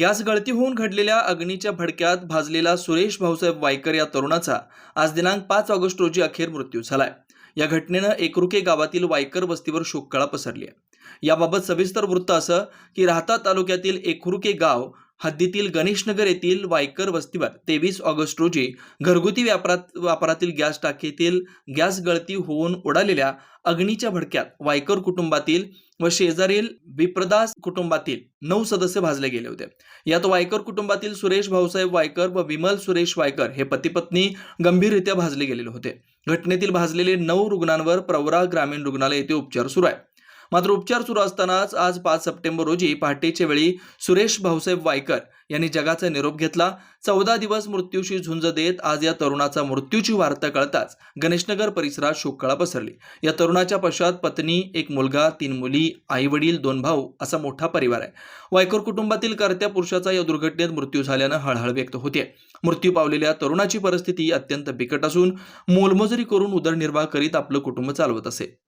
Gas गळती होऊन घडलेल्या अग्नीच्या भडक्यात भाजलेला सुरेश भाऊसाहेब वायकर या तरुणाचा आज दिनांक पाच ऑगस्ट रोजी अखेर मृत्यू झालाय. या घटनेनं एकरुके गावातील वायकर वस्तीवर शोककळा पसरली आहे. याबाबत सविस्तर वृत्त असं की राहता तालुक्यातील एकरुके गाव हद्दीतील गणेशनगर येथील वायकर वस्तीवर तेवीस ऑगस्ट रोजी घरगुती व्यापारात वापरातील गॅस टाकीतील गॅस गळती होऊन उडालेल्या अग्नीच्या भडक्यात वायकर कुटुंबातील व शेजारील विप्रदास कुटुंबातील नऊ सदस्य भाजले गेले होते. यात वायकर कुटुंबातील सुरेश भाऊसाहेब वायकर व विमल सुरेश वायकर हे पतीपत्नी गंभीररित्या भाजले गेलेले होते. घटनेतील भाजलेले नऊ रुग्णांवर प्रवरा ग्रामीण रुग्णालय येथे उपचार सुरू आहे. मात्र उपचार सुरू असतानाच आज पाच सप्टेंबर रोजी पहाटेच्या वेळी सुरेश भाऊसाहेब वायकर यांनी जगाचा निरोप घेतला. चौदा दिवस मृत्यूशी झुंज देत आज या तरुणाचा मृत्यूची वार्ता कळताच गणेशनगर परिसरात शोककळा पसरली. या तरुणाच्या पश्चात पत्नी एक मुलगा तीन मुली आई वडील दोन भाऊ असा मोठा परिवार आहे. वायकर कुटुंबातील कर्त्या पुरुषाचा या दुर्घटनेत मृत्यू झाल्यानं हळहळ व्यक्त होते. मृत्यू पावलेल्या तरुणाची परिस्थिती अत्यंत बिकट असून मोलमजुरी करून उदरनिर्वाह करीत आपलं कुटुंब चालवत असे.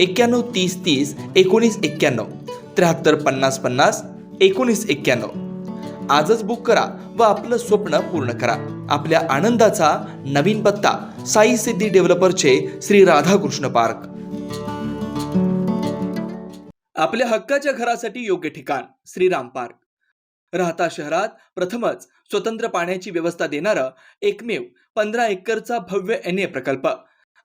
एक्क्याण्णव तीस तीस एकोणीस एक्क्याण्णव त्र्याहत्तर पन्नास पन्नास एकोणीस एक्क्याण्णव आजच बुक करा व आपलं स्वप्न पूर्ण करा. आपल्या आनंदाचा नवीन पत्ता साई सिद्धी डेव्हलपरचे श्री राधाकृष्ण पार्क. आपल्या हक्काच्या घरासाठी योग्य ठिकाण श्रीराम पार्क. राहता शहरात प्रथमच स्वतंत्र पाण्याची व्यवस्था देणारं एकमेव पंधरा एकरचा भव्य एन ए प्रकल्प.